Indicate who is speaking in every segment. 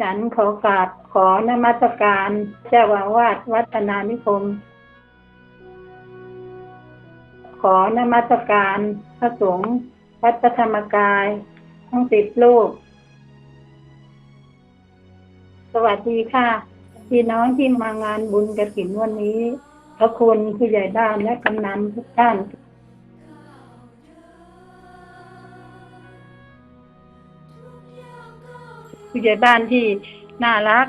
Speaker 1: ฉันขอกราบขอนมัสการเจ้าอาวาสวัฒนานิคม ขอนมัสการพระสงฆ์วัดพระธรรมกาย ทั้งสิบลูก สวัสดีค่ะ พี่น้องที่มางานบุญกระถินวันนี้ พระคุณผู้ใหญ่บ้านและกำนันทุกท่าน ผู้ใหญ่บ้านที่น่ารัก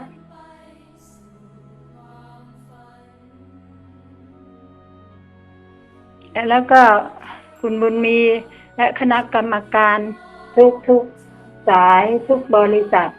Speaker 1: แล้วก็คุณบุญมีและคณะกรรมการทุกทุกสายทุกบริษัท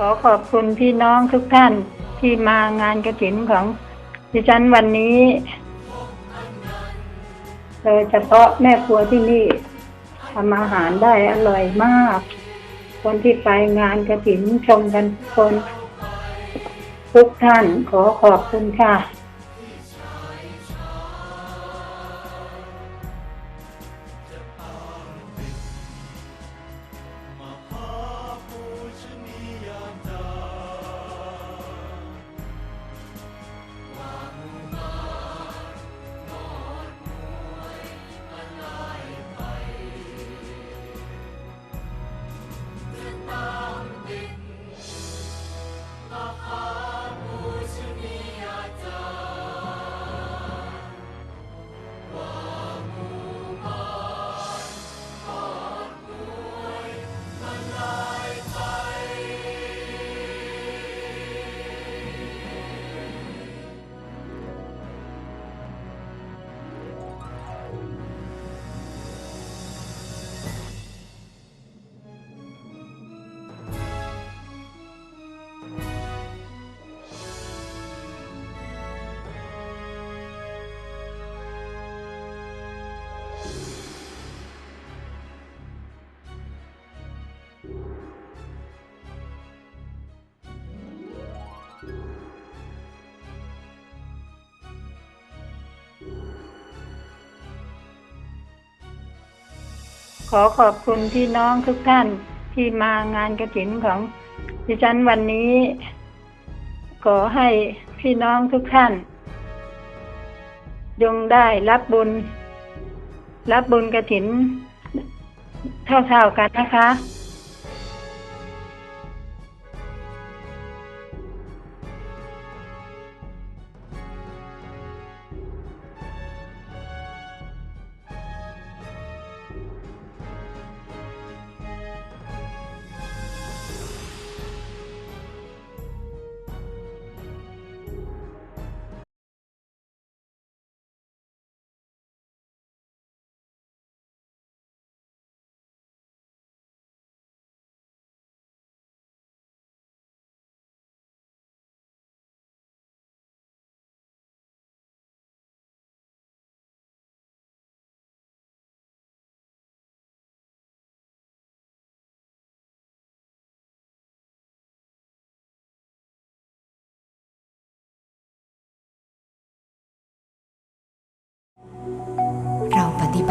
Speaker 2: ขอ
Speaker 1: ขอบคุณพี่น้องทุกท่านที่มางานกระถินของดิฉันวันนี้โดยเฉพาะแม่ครัวที่นี่ทำอาหารได้อร่อยมาก คนที่ไปงานกระถินชมกันทุกคน ทุกท่านขอขอบคุณค่ะ ขอขอบคุณพี่น้องทุกท่านที่มางานกระถินของดิฉันวันนี้ ขอให้พี่น้องทุกท่าน ยงได้รับบุญ รับบุญกระถินเท่าๆกันนะคะ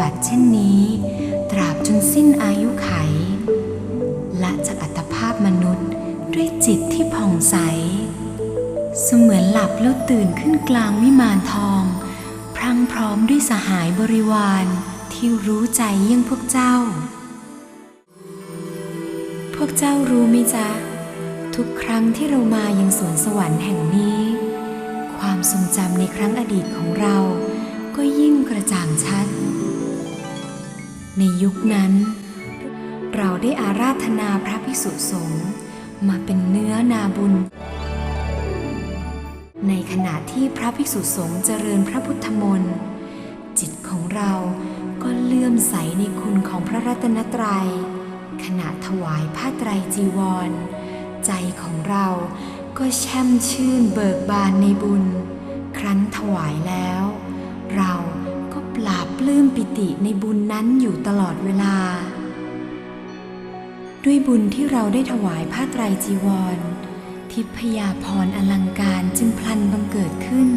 Speaker 3: บัติเช่นนี้ ตราบจนสิ้นอายุไข ละจากอัตภาพมนุษย์ด้วยจิตที่ผ่องใส เสมือนหลับแล้วตื่นขึ้นกลางวิมานทอง พรั่งพร้อมด้วยสหายบริวารที่รู้ใจเยี่ยงพวกเจ้า พวกเจ้ารู้ไหมจ๊ะ ทุกครั้งที่เรามายังสวนสวรรค์แห่งนี้ ความทรงจำในครั้งอดีตของเราก็ยิ่งกระจ่างชัด ในยุคนั้น เราได้อาราธนาพระภิกษุสงฆ์มาเป็นเนื้อนาบุญ ในขณะที่พระภิกษุสงฆ์เจริญพระพุทธมนต์จิตของเราก็เลื่อมใสในคุณของพระรัตนตรัย ขณะถวายผ้าไตรจีวร ใจของเราก็แช่มชื่นเบิกบานในบุญ ครั้นถวายแล้ว ลื้มปิติในบุญนั้นอยู่ตลอดเวลา ด้วยบุญที่เราได้ถวายผ้าไตรจีวร ทิพยาพรอลังการจึงพลันบังเกิดขึ้น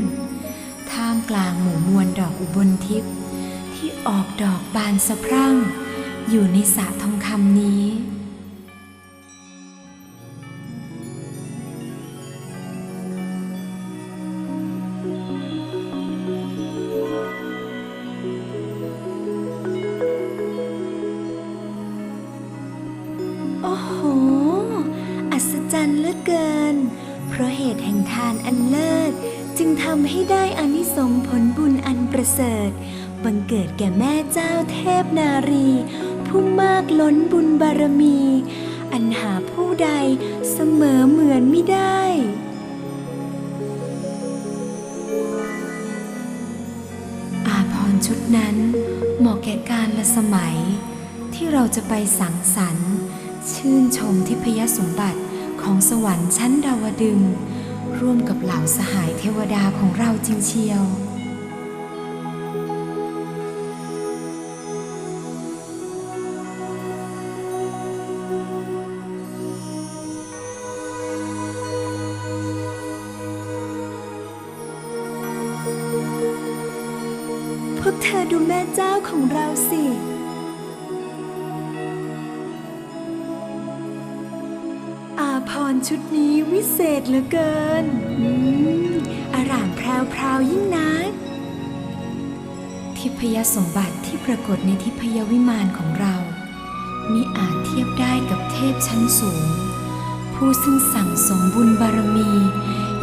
Speaker 3: ท่ามกลางหมู่มวลดอกอุบลทิพย์ที่ออกดอกบานสะพรั่ง อยู่ในสระทองคำนี้ จรรย์เหลือเกิน เพราะเหตุแห่งทานอันเลิศ จึงทำให้ได้อานิสงส์ผลบุญอันประเสริฐ บังเกิดแก่แม่เจ้าเทพนารี ผู้มากล้นบุญบารมี อันหาผู้ใดเสมอเหมือนไม่ได้อาพรชุดนั้นเหมาะแก่การละสมัย ที่เราจะไปสังสรรค์ ชื่นชมทิพยสมบัติ ของสวรรค์ชั้นดาวดึง ร่วมกับเหล่าสหายเทวดาของเราจริงเชียว พวกเธอดูแม่เจ้าของเราสิ รชุดนี้วิเศษเหลือเกิน อืมอารามแพรวพราวยิ่งนัก ทิพยสมบัติที่ปรากฏในทิพยวิมานของเรามิอาจเทียบได้กับเทพชั้นสูง ผู้ซึ่งสั่งสมบุญบารมี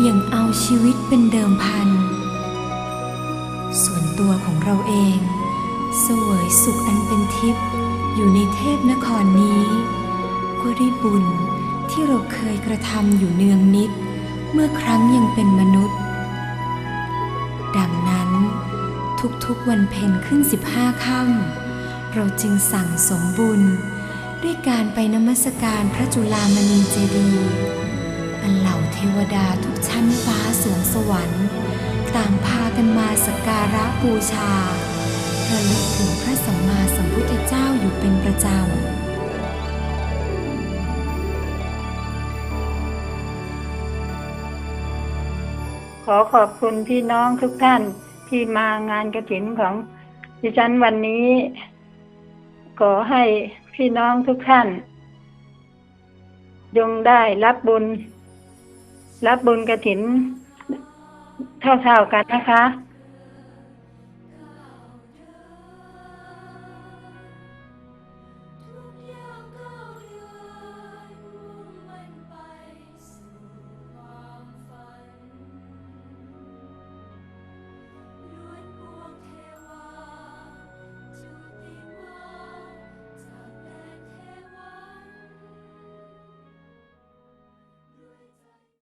Speaker 3: อย่างเอาชีวิตเป็นเดิมพัน ส่วนตัวของเราเองเสวยสุขอันเป็นทิพย์อยู่ในเทพนครนี้ ก็ได้บุญ ที่เราเคยกระทำอยู่เนืองนิด เมื่อครั้งยังเป็นมนุษย์ ดังนั้นทุกๆวันเพ็ญขึ้นสิบห้าค่ำเราจึงสั่งสมบุญ ด้วยการไปนมัสการพระจุลามณีเจดีย์อันเหล่าเทวดาทุกชั้นฟ้าสวงสวรรค์ ต่างพากันมาสักการะบูชาระลึกถึงพระสัมมาสัมพุทธเจ้าอยู่เป็นประจำ
Speaker 1: อขอบคุณพี่น้องทุกท่านที่มางานกระถินของดิฉันวันนี้ ขอให้พี่น้องทุกท่านยงได้รับบุญ รับบุญกระถินเท่าๆกันนะคะ